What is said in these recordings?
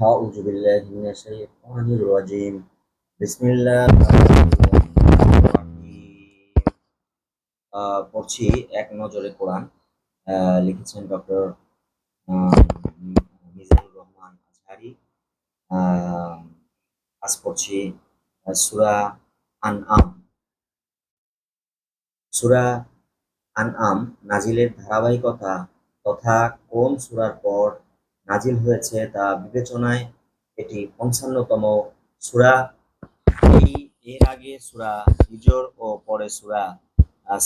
أعوذ بالله من الشيطان الرجيم بسم الله الرحمن الرحيم আহ, পড়ছি এক নজরে কোরআন আহ, লিখেছেন ডক্টর মিজানুর রহমান আজহারি আহ, আজ পড়ছি আহ, সূরা আনআম সূরা আনআম নাজিলের ধারাবাহিকতা তথা কোন সূরার পর নাজিল হয়েছে তা বিবেচনায় এটি পঞ্চান্নতম সূরা। এর আগে সুরা হিজর ও পরে সূরা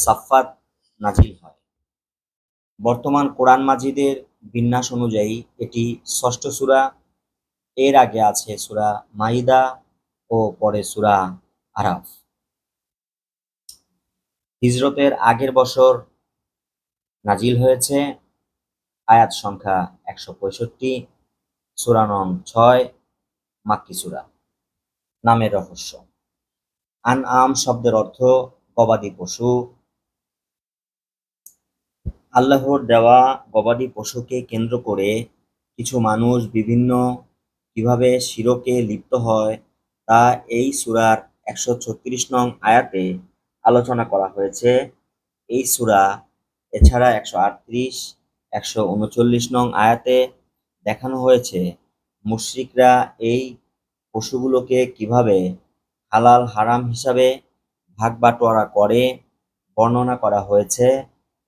সাফাত নাজিল হয়। বর্তমান কোরআন মাজিদের বিন্যাস অনুযায়ী এটি ষষ্ঠ সূরা, এর আগে আছে সুরা মাইদা ও পরে সূরা আরাফ। হিজরতের আগের বছর নাজিল হয়েছে আয়াত সংখ্যা একশো পঁয়ষট্টি, সূরা নং ছয়, মাক্কি সূরা। নামের রহস্য। আন আম শব্দের অর্থ গবাদি পশু। আল্লাহর দেওয়া গবাদি পশুকে কেন্দ্র করে কিছু মানুষ বিভিন্ন কীভাবে শিরকে লিপ্ত হয়, তা এই সূরার একশো ছত্রিশ নং আয়াতে আলোচনা করা হয়েছে। এই সূরা এছাড়া একশো আটত্রিশ একশো উনচল্লিশ নং আয়াতে দেখানো হয়েছে, মুশরিকরা এই পশুগুলোকে কীভাবে হালাল হারাম হিসাবে ভাগ বাটোয়ারা করে বর্ণনা করা হয়েছে,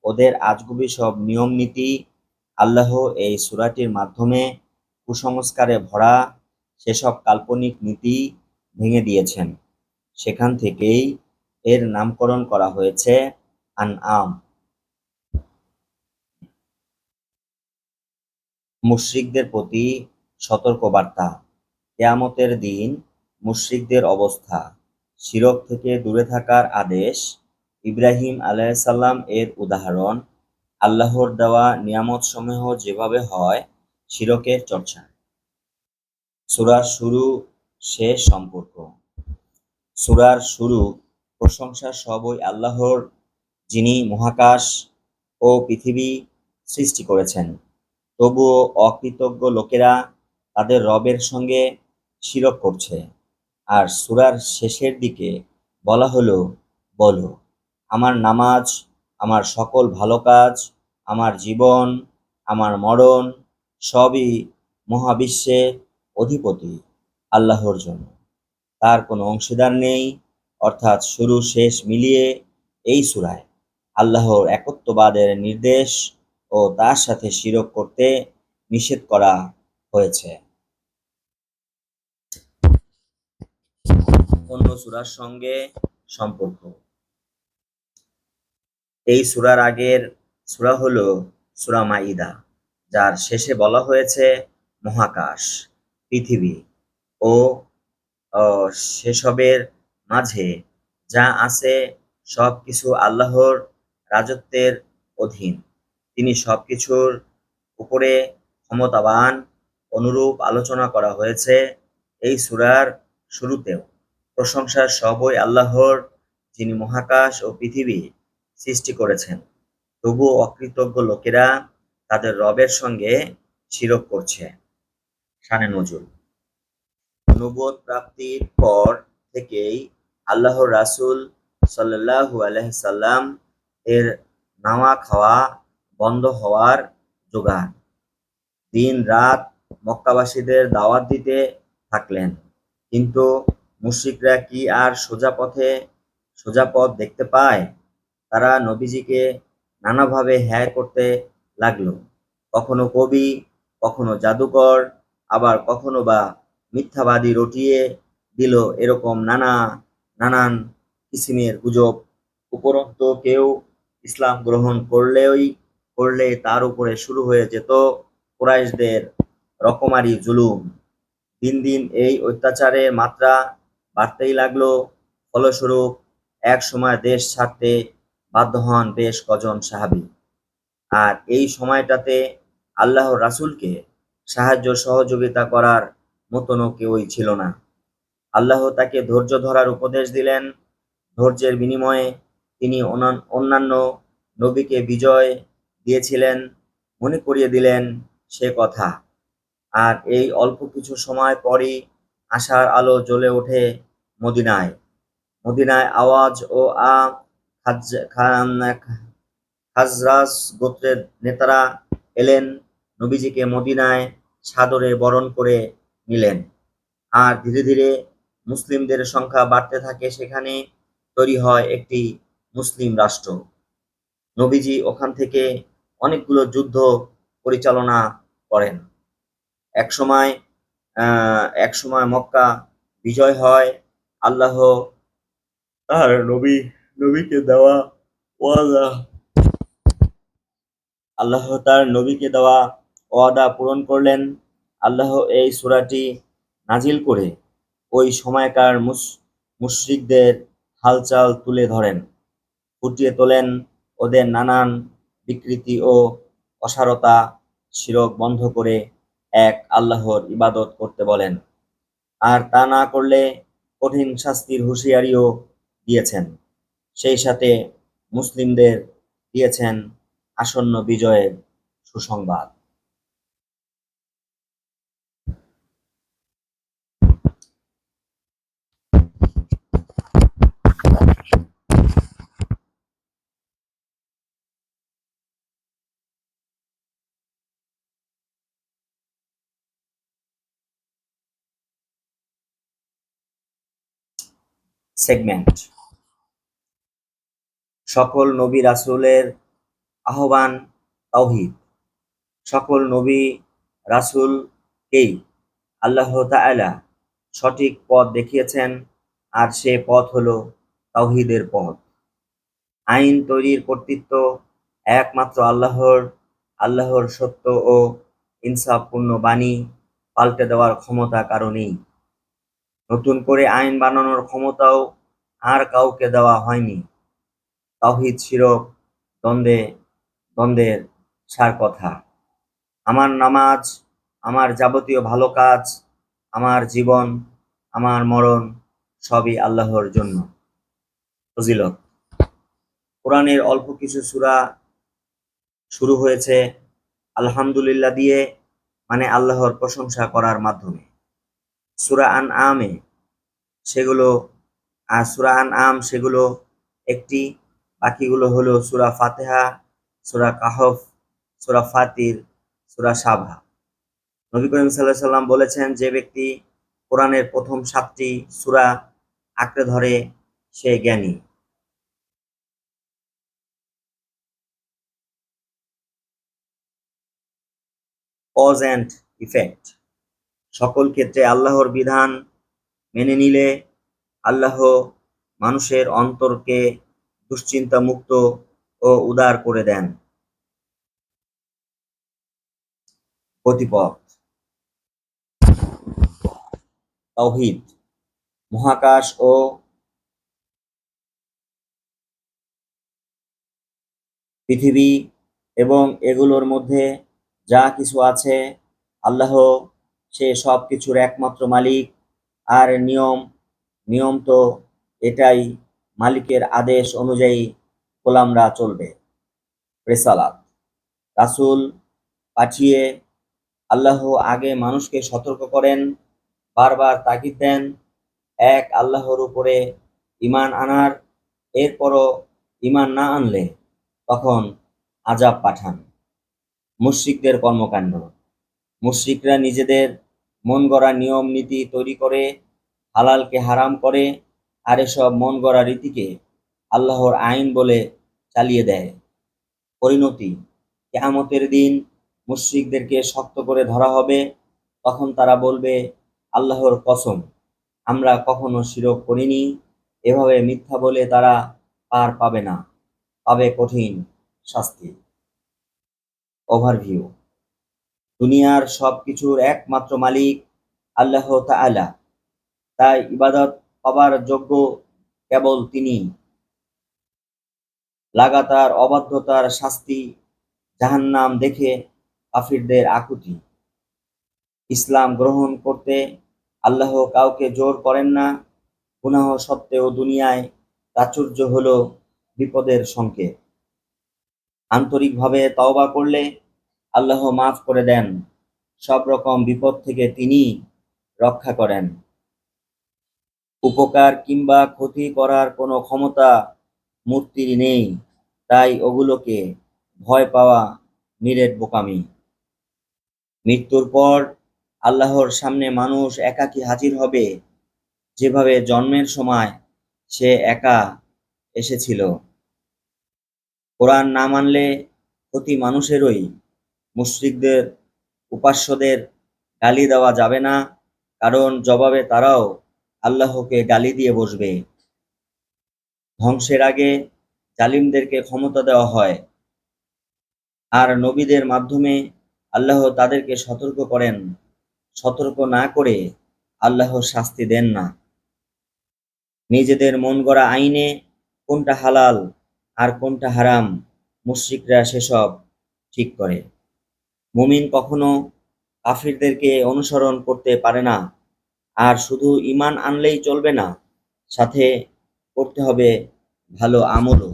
ওদের আজগুবি সব নিয়ম নীতি আল্লাহ এই সূরাটির মাধ্যমে কুসংস্কারে ভরা সেসব কাল্পনিক নীতি ভেঙে দিয়েছেন। সেখান থেকেই এর নামকরণ করা হয়েছে আনআম। মুশরিকদের প্রতি সতর্কবার্তা। কেয়ামতের দিন মুশরিকদের অবস্থা। শিরক থেকে দূরে থাকার আদেশ ইব্রাহিম আলাইসাল্লাম এর উদাহরণ। আল্লাহর দেওয়া নিয়ামতসমূহ যেভাবে হয়, শিরকের চর্চা। সুরার শুরু শেষ সম্পর্ক। সুরার শুরু, প্রশংসা সবই আল্লাহর, যিনি মহাকাশ ও পৃথিবী সৃষ্টি করেছেন। তবুও অকৃতজ্ঞ লোকেরা তাদের রবের সঙ্গে শিরক করছে। আর সূরার শেষের দিকে বলা হলো, বলো, আমার নামাজ, আমার সকল ভালো কাজ, আমার জীবন, আমার মরণ, সবই মহাবিশ্বে অধিপতি, আল্লাহর জন্য। তার কোনো অংশীদার নেই, অর্থাৎ শুরু শেষ মিলিয়ে এই সূরায় আল্লাহর একত্ববাদের নির্দেশ ও তার সাথে শিরক করতে নিষেধ করা হয়েছে। অন্য সূরার সঙ্গে সম্পর্ক। এই সূরার আগের সূরা হলো সূরা মাইদা যার শেষে বলা হয়েছে মহাকাশ, পৃথিবী ও সেসবের মাঝে যা আছে সব কিছু আল্লাহর রাজত্বের অধীন। তিনি সবকিছুর উপরে ক্ষমতাবান, অনুরূপ আলোচনা করা হয়েছে এই সুরার শুরুতেও। প্রশংসার সবই আল্লাহর, যিনি মহাকাশ ও পৃথিবী সৃষ্টি করেছেন। তবুও অকৃতজ্ঞ লোকেরা তাদের রবের সঙ্গে শিরক করছে। শানে নজরুল। নবুয়ত প্রাপ্তির পর থেকেই আল্লাহর রাসূল সাল্লাল্লাহু আলাইহি সাল্লাম এর নাওয়া খাওয়া বন্ধ হওয়ার জোগান দিন রাত মক্কাবাসীদের দাওয়াত দিতে থাকলেন, কিন্তু মুশরিকরা কি আর সোজা পথে, সোজা পথ দেখতে পায়? তারা নবীজিকে নানাভাবে হ্যায় করতে লাগল। কখনো কবি, কখনো জাদুকর, আবার কখনো বা মিথ্যাবাদী রটিয়ে দিল এরকম নানা, নানান কিসিমের গুজব। উপরন্ত কেউ ইসলাম গ্রহণ করলেই করলে তার উপরে শুরু হয়ে যেত কুরাইশদের রকমারি জুলুম। দিন দিন এই অত্যাচারের মাত্রা বাড়তেই লাগল। ফলস্বরূপ এক সময় দেশ ছাড়তে বাধ্য হন বেশ কজন সাহাবী। আর এই সময়টাতে আল্লাহ রাসূলকে সাহায্য সহযোগিতা করার মতনও কেউই ছিল না। আল্লাহ তাকে ধৈর্য ধরার উপদেশ দিলেন। ধৈর্যের বিনিময়ে তিনি অন্যান্য নবীকে বিজয় দিয়েছিলেন, মনে করিয়ে দিলেন সে কথা। আর এই অল্প কিছু সময় পরই আশার আলো জ্বলে ওঠে মদিনায়। মদিনায় আওয়াজ ও আ খাজরাজ গোত্রের নেতারা এলেন, নবীজিকে মদিনায় সাদরে বরণ করে নিলেন। আর ধীরে ধীরে মুসলিমদের সংখ্যা বাড়তে থাকে, সেখানে তৈরি হয় একটি মুসলিম রাষ্ট্র। নবীজি ওখান থেকে অনেকগুলো যুদ্ধ পরিচালনা করেন। এক সময় আহ, একসময় মক্কা বিজয় হয়, আল্লাহ তার নবী, নবীকে দেওয়া ওয়াদা, আল্লাহ তার নবীকে দেওয়া ওয়াদা পূরণ করলেন। আল্লাহ এই সূরাটি নাজিল করে ওই সময়কার মুশরিকদের হালচাল তুলে ধরেন, ফুটিয়ে তোলেন ওদের নানান বিকৃতি ও অসারতা শিরক বন্ধ করে এক আল্লাহর ইবাদত করতে বলেন। আর তা না করলে কঠিন শাস্তির হুঁশিয়ারিও দিয়েছেন। সেই সাথে মুসলিমদের দিয়েছেন আসন্ন বিজয়ের সুসংবাদ। সেগমেন্ট। সকল নবী রাসুলের আহ্বান তাওহীদ। সকল নবী রাসূলকেই আল্লাহ তাআলা সঠিক পথ দেখিয়েছেন আর সে পথ হলো তাওহীদের পথ। আইন তৈরির কর্তৃত্ব একমাত্র আল্লাহর আল্লাহর সত্য ও ইনসাফপূর্ণ বাণী পাল্টে দেওয়ার ক্ষমতা কারণেই নতুন করে আইন বানানোর ক্ষমতাও আর কাউকে দেওয়া হয়নি। তাওহীদ শিরক, দ্বন্দ্বে, দ্বন্দ্বের সার কথা। আমার নামাজ, আমার যাবতীয় ভালো কাজ, আমার জীবন, আমার মরণ সবই আল্লাহর জন্য। ফজিলত। কোরআনের অল্প কিছু সূরা শুরু হয়েছে আলহামদুলিল্লাহ দিয়ে মানে আল্লাহর প্রশংসা করার মাধ্যমে। সূরা আন আমে সেগুলো সূরা আন আম সেগুলো একটি, বাকিগুলো হলো সুরা ফাতেহা, সুরা কাহফ, সুরা ফাতির, সুরা সাবা নবী করিম সাল্লাল্লাহু সাল্লাম বলেছেন, যে ব্যক্তি কোরআনের প্রথম সাতটি সুরা আঁকড়ে ধরে, সে জ্ঞানী। কজ অ্যান্ড ইফেক্ট সকল ক্ষেত্রে আল্লাহর বিধান মেনে নিলে আল্লাহ মানুষের অন্তরকে দুশ্চিন্তা মুক্ত ও উদার করে দেন। তাওহীদ মহাকাশ ও পৃথিবী এবং এগুলোর মধ্যে যা কিছু আছে, আল্লাহ সে সব কিছুর একমাত্র মালিক। আর নিয়ম নিয়ম তো এটাই, মালিকের আদেশ অনুযায়ী গোলামরা চলবে। রেসালাত। রাসুল পাঠিয়ে আল্লাহ আগে মানুষকে সতর্ক করেন, বারবার তাগিদ দেন। এক, আল্লাহর উপরে ঈমান আনার, এরপরও ঈমান না আনলে তখন আযাব পাঠান। মুশরিকদের কর্মকাণ্ড। মুশরিকরা নিজেদের মন গড়া নিয়ম নীতি তৈরি করে, হালালকে হারাম করে, আর এসব মন গড়া রীতিকে আল্লাহর আইন বলে চালিয়ে দেয়। পরিণতি, কেয়ামতের দিন মুশরিকদেরকে শক্ত করে ধরা হবে, তখন তারা বলবে, আল্লাহর কসম, আমরা কখনো শিরক করিনি, এভাবে মিথ্যা বলে তারা পার পাবে না, পাবে কঠিন শাস্তি। ওভারভিউ দুনিয়ার সব কিছুর একমাত্র মালিক আল্লাহ তাআলা। তাই ইবাদত পাবার যোগ্য কেবল তিনি। লাগাতার অবাধ্যতার শাস্তি জাহান্নাম দেখে কাফিরদের আকুতি। ইসলাম গ্রহণ করতে আল্লাহ কাউকে জোর করেন না। গুনাহ সত্ত্বেও দুনিয়ায় প্রাচুর্য হল বিপদের সংকেত। আন্তরিকভাবে তওবা করলে আল্লাহ মাফ করে দেন। সব রকম বিপদ থেকে তিনি রক্ষা করেন। উপকার কিংবা ক্ষতি করার কোনো ক্ষমতা মূর্তির নেই, তাই ওগুলোকে ভয় পাওয়া নিরেট বোকামি। মৃত্যুর পর আল্লাহর সামনে মানুষ একাকী হাজির হবে, যেভাবে জন্মের সময় সে একা এসেছিল। কোরআন না মানলে প্রতি মানুষেরই মুশরিকদের উপাস্যদের গালি দেওয়া যাবে না, কারণ জবাবে তারাও আল্লাহকে গালি দিয়ে বসবে। ধ্বংসের আগে জালিমদেরকে ক্ষমতা দেওয়া হয়। আর নবীদের মাধ্যমে আল্লাহ তাদেরকে সতর্ক করেন। সতর্ক না করে আল্লাহ শাস্তি দেন না। নিজেদের মন গড়া আইনে কোনটা হালাল আর কোনটা হারাম মুশরিকরা সেসব ঠিক করে। মুমিন কখনো কাফিরদেরকে অনুসরণ করতে পারে না। আর শুধু ইমান আনলেই চলবে না, সাথে করতে হবে ভালো আমলও।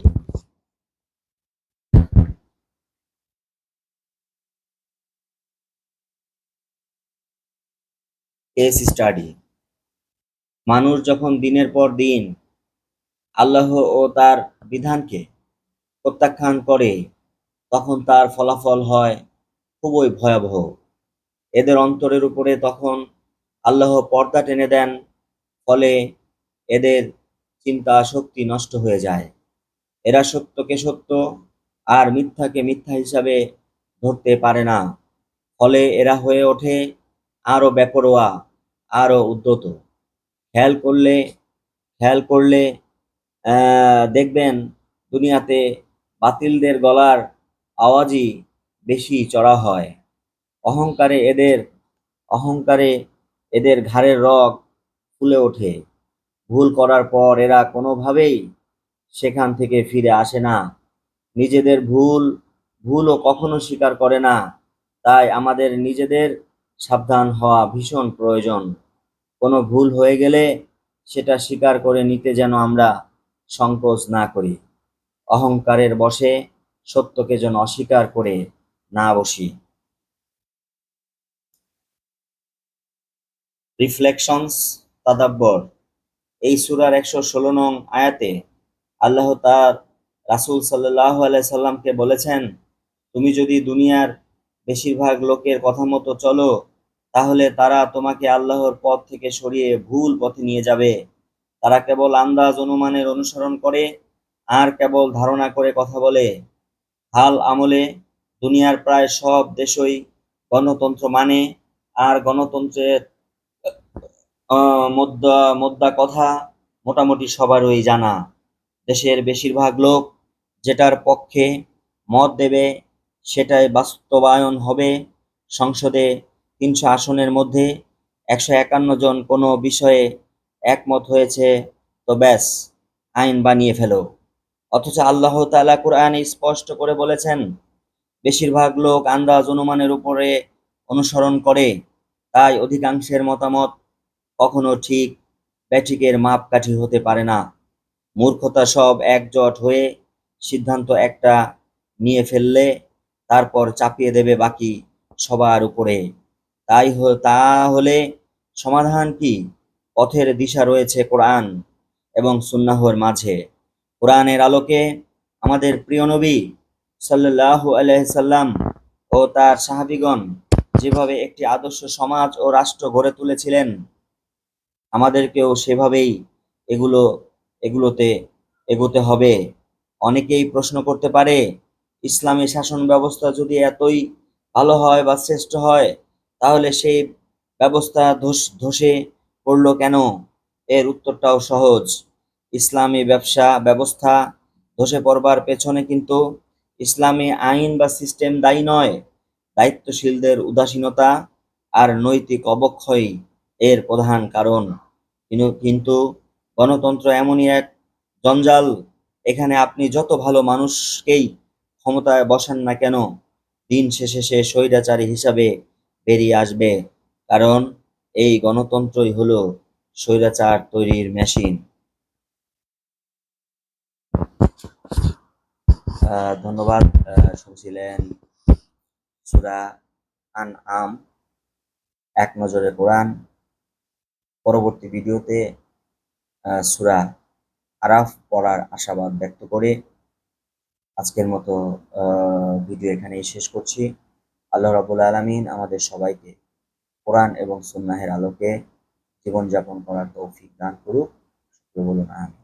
কেস স্টাডি মানুষ যখন দিনের পর দিন আল্লাহ ও তার বিধানকে প্রত্যাখ্যান করে, তখন তার ফলাফল হয় খুবই ভয়াবহ। এদের অন্তরের উপরে তখন আল্লাহ পর্দা টেনে দেন, ফলে এদের চিন্তা শক্তি নষ্ট হয়ে যায়। এরা সত্যকে সত্য আর মিথ্যাকে মিথ্যা হিসাবে ধরতে পারে না, ফলে এরা হয়ে ওঠে আরও বেপরোয়া, আরও উদ্যত। খেয়াল করলে খেয়াল করলে দেখবেন দুনিয়াতে বাতিলদের গলার আওয়াজই বেশি চড়া হয়। অহংকারে এদের অহংকারে এদের ঘাড়ের রগ ফুলে ওঠে। ভুল করার পর এরা কোনোভাবেই সেখান থেকে ফিরে আসে না। নিজেদের ভুল, ভুলও কখনো স্বীকার করে না। তাই আমাদের নিজেদের সাবধান হওয়া ভীষণ প্রয়োজন। কোনো ভুল হয়ে গেলে সেটা স্বীকার করে নিতে যেন আমরা সংকোচ না করি। অহংকারের বশে সত্যকে যেন অস্বীকার করে না বসি। রিফ্লেকশনস তাদাব্বর এই সূরার একশো ষোলো নং আয়াতে আল্লাহ তার রাসূল আলাইহি সাল্লামকে বলেছেন, তুমি যদি দুনিয়ার বেশিরভাগ লোকের কথা মতো চলো, তাহলে তারা তোমাকে আল্লাহর পথ থেকে সরিয়ে ভুল পথে নিয়ে যাবে। তারা কেবল আন্দাজ অনুমানের অনুসরণ করে আর কেবল ধারণা করে কথা বলে। হাল আমলে দুনিয়ার প্রায় সব দেশই গণতন্ত্র মানে আর গণতন্ত্রের মোদ্দা মোদ্দা কথা মোটামুটি সবারই জানা। দেশের বেশিরভাগ লোক যেটার পক্ষে মত দেবে সেটাই বাস্তবায়ন হবে। সংসদে তিনশো আসনের মধ্যে একশো একান্ন জন কোনো বিষয়ে একমত হয়েছে, তো ব্যাস, আইন বানিয়ে ফেলো। অথচ আল্লাহ তাআলা কোরআনে স্পষ্ট করে বলেছেন বেশিরভাগ লোক আন্দাজ অনুমানের উপরে অনুসরণ করে। তাই অধিকাংশের মতামত কখনো ঠিক ব্যাটিকের মাপকাঠি হতে পারে না। মূর্খতা সব একজোট হয়ে সিদ্ধান্ত একটা নিয়ে ফেললে তারপর চাপিয়ে দেবে বাকি সবার উপরে। তাই তাহলে সমাধান কি? পথের দিশা রয়েছে কোরআন এবং সুন্নাহর মাঝে। কোরআনের আলোকে আমাদের প্রিয় নবী সাল্লাল্লাহু আলাইহি সাল্লাম ও তার সাহাবিগণ যেভাবে একটি আদর্শ সমাজ ও রাষ্ট্র গড়ে তুলেছিলেন, আমাদেরকেও সেভাবেই এগুলো, এগুলোতে এগোতে হবে। অনেকেই প্রশ্ন করতে পারে, ইসলামী শাসন ব্যবস্থা যদি এতই ভালো হয় বা শ্রেষ্ঠ হয়, তাহলে সেই ব্যবস্থা ধস, ধসে পড়ল কেন? এর উত্তরটাও সহজ। ইসলামী ব্যবসা, ব্যবস্থা ধসে পড়বার পেছনে কিন্তু ইসলামী আইন বা সিস্টেম দায়ী নয়, দায়িত্বশীলদের উদাসীনতা আর নৈতিক অবক্ষয় এর প্রধান কারণ। কিন্তু- গণতন্ত্র এমনই এক জঞ্জাল, এখানে আপনি যত ভালো মানুষকেই ক্ষমতায় বসান না কেন, দিন শেষে সে স্বৈরাচারী হিসাবে বেরিয়ে আসবে। কারণ এই গণতন্ত্রই হলো স্বৈরাচার তৈরির মেশিন। ধন্যবাদ শুনছিলেন সুরা আন আম এক নজরে কোরআন। পরবর্তী ভিডিওতে সুরা আরাফ পড়ার আশাবাদ ব্যক্ত করে আজকের মতো ভিডিও এখানেই শেষ করছি। আল্লাহ রাবুল আলমিন আমাদের সবাইকে কোরআন এবং সুন্নাহের আলোকে জীবনযাপন করার তৌফিক দান করুক। বলুন আমি